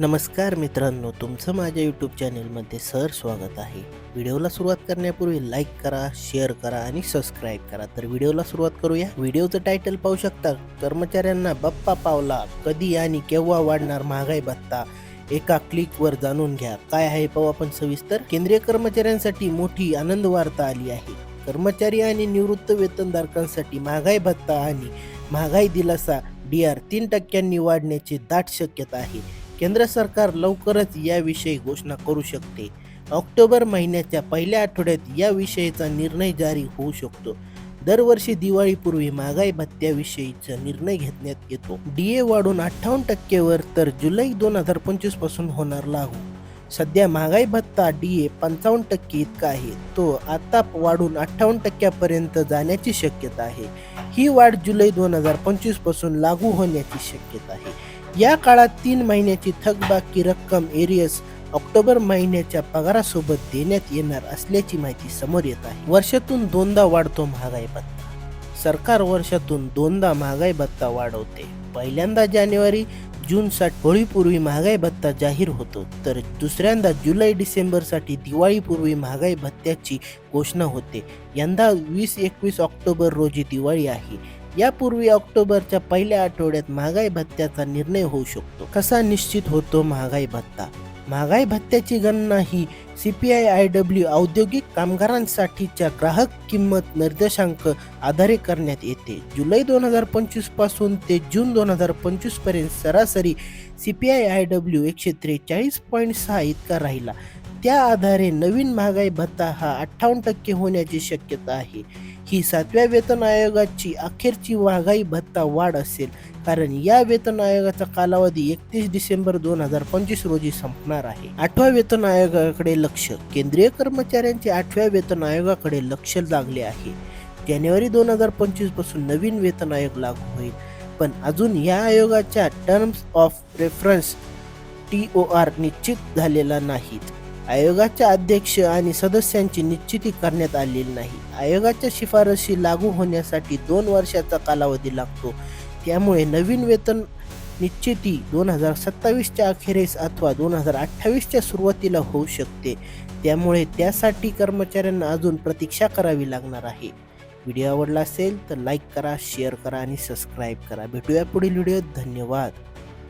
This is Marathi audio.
नमस्कार मित्रांनो तुमचं माझ्या यूट्यूब चॅनेलमध्ये सर स्वागत आहे. व्हिडिओला सुरुवात करण्यापूर्वी लाईक करा शेअर करा आणि सबस्क्राईब करा. तर व्हिडिओला सुरुवात करूया. व्हिडिओचं टायटल पाहू शकता कर्मचाऱ्यांना बप्पा पावला कधी आणि केव्हा वाढणार महागाई भत्ता? एका क्लिकवर जाणून घ्या. काय आहे पाहू आपण सविस्तर. केंद्रीय कर्मचाऱ्यांसाठी मोठी आनंद वार्ता आली आहे. कर्मचारी आणि निवृत्त वेतनधारकांसाठी महागाई भत्ता आणि महागाई दिलासा डी आर तीन टक्क्यांनी वाढण्याची दाट शक्यता आहे. केंद्र सरकार लवकरच याविषयी घोषणा करू शकते. ऑक्टोबर महिन्याच्या पहिल्या आठवड्यात याविषयीचा निर्णय जारी होऊ शकतो. दरवर्षी दिवाळीपूर्वी महागाई भत्त्याविषयीचा निर्णय घेण्यात येतो. डीए वाढून अठ्ठावन्न टक्केवर तर जुलै दोन हजार पंचवीसपासून होणार लागू. सध्या महागाई भत्ता डीए पंचावन्न टक्के इतका आहे. तो आता वाढून अठ्ठावन्न टक्क्यापर्यंत जाण्याची शक्यता आहे. ही वाढ जुलै दोन हजार पंचवीसपासून लागू होण्याची शक्यता आहे. या काळात तीन महिन्याची थकबाकी रक्कम एरियस ऑक्टोबर महिन्याच्या पगारासोबत देण्यात येणार असल्याची माहिती समोर येत आहे. वर्षातून दोनदा वाढतो महागाई भत्ता. सरकार वर्षातून दोनदा महागाई भत्ता वाढवते. पहिल्यांदा जानेवारी जून साठी होळीपूर्वी महागाई भत्ता जाहीर होतो तर दुसऱ्यांदा जुलै डिसेंबरसाठी दिवाळीपूर्वी महागाई भत्त्याची घोषणा होते. यंदा वीस एकवीस ऑक्टोबर रोजी दिवाळी आहे. यापूर्वी ऑक्टोबरच्या पहिल्या आठवड्यात महागाई भत्त्याचा निर्णय होऊ शकतो. कसा निश्चित होतो महागाई भत्ता? महागाई भत्त्याची गणना ही C P I I W औद्योगिक कामगारांसाठीच्या ग्राहक किंमत निर्देशांक आधारे करण्यात येते. जुलै दोन हजार पंचवीसपासून ते जून दोन हजार पंचवीसपर्यंत सरासरी C P I I W एकशे त्रेचाळीस पॉईंट सहा इतका राहिला. त्या आधारे नवीन महागाई भत्ता हा अठ्ठावन्न टक्के होण्याची शक्यता आहे. ही सातव्या वेतन आयोगाची अखेरची महागाई भत्ता वाढ असेल कारण या वेतन आयोगाचा कालावधी एकतीस डिसेंबर दोन हजार पंचवीस रोजी संपणार आहे. आठव्या वेतन आयोगाकडे लक्ष केंद्रीय कर्मचाऱ्यांचे आठव्या वेतन आयोगाकडे लक्ष लागले आहे. जानेवारी दोन हजार पंचवीसपासून नवीन वेतन आयोग लागू होईल. पण अजून या आयोगाच्या terms of reference T O R निश्चित झालेला नाहीत. आयोगाच्या अध्यक्ष आणि सदस्यांची निश्चिती करण्यात आलेली नाही. आयोगाच्या शिफारशी लागू होण्यासाठी दोन वर्षाचा कालावधी लागतो. त्यामुळे नवीन वेतन निश्चिती दोन हजार सत्तावीसच्या अखेरीस अथवा दोन हजार अठ्ठावीसच्या सुरुवातीला होऊ शकते. त्यामुळे त्यासाठी कर्मचाऱ्यांना अजून प्रतीक्षा करावी लागणार आहे. व्हिडिओ आवडला असेल तर लाईक करा शेअर करा आणि सबस्क्राईब करा. भेटूया पुढील व्हिडिओ धन्यवाद.